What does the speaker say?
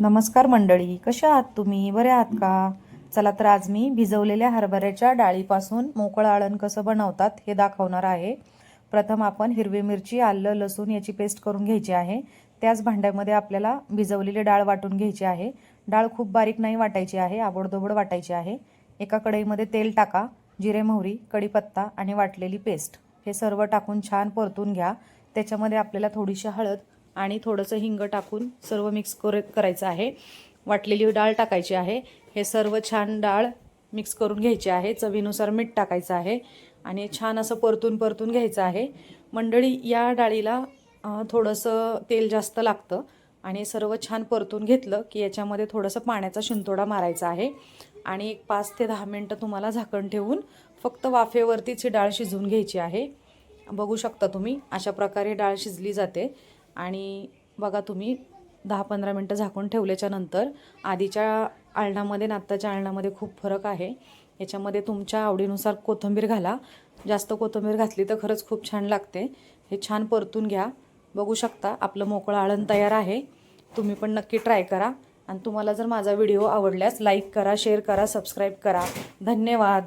नमस्कार मंडळी कशा आहात तुम्ही? बरे आहात का? चला तर आज मी भिजवलेल्या हरभऱ्याच्या डाळीपासून मोकळं आळण कसं बनवतात हे दाखवणार आहे. प्रथम आपण हिरवी मिरची आलं लसूण याची पेस्ट करून घ्यायची आहे. त्याच भांड्यामध्ये आपल्याला भिजवलेली डाळ वाटून घ्यायची आहे. डाळ खूप बारीक नाही वाटायची आहे आबडदोबड वाटायची आहे. एका कढईमध्ये तेल टाका जिरे मोहरी कढीपत्ता आणि वाटलेली पेस्ट. हे सर्व टाकून छान परतून घ्या. त्याच्यामध्ये आपल्याला थोडीशी हळद आणि थोडंसं हिंग टाकून सर्व मिक्स कर करायचं आहे. वाटलेली डाळ टाकायची आहे. हे सर्व छान डाळ मिक्स करून घ्यायची आहे. चवीनुसार मीठ टाकायचं आहे. आणि छान असं परतून परतून घ्यायचं आहे. मंडळी या डाळीला थोडंसं तेल जास्त लागतं आणि सर्व छान परतून घेतलं की याच्यामध्ये थोडंसं पाण्याचा शिंतोडा मारायचा आहे. आणि एक पाच ते दहा मिनटं तुम्हाला झाकण ठेवून फक्त वाफेवरतीच ही डाळ शिजवून घ्यायची आहे. बघू शकता तुम्ही अशा प्रकारे डाळ शिजली जाते. आणि बघा तुम्ही दहा पंधरा मिनटं झाकून ठेवल्याच्या नंतर आधीच्या आळणामध्ये आणि आत्ताच्या आळणामध्ये खूप फरक आहे. याच्यामध्ये तुमच्या आवडीनुसार कोथिंबीर घाला. जास्त कोथिंबीर घातली तर खरंच खूप छान लागते. हे छान परतून घ्या. बघू शकता आपलं मोकळं आळण तयार आहे. तुम्ही पण नक्की ट्राय करा. आणि तुम्हाला जर माझा व्हिडिओ आवडल्यास लाईक करा शेअर करा सबस्क्राईब करा. धन्यवाद.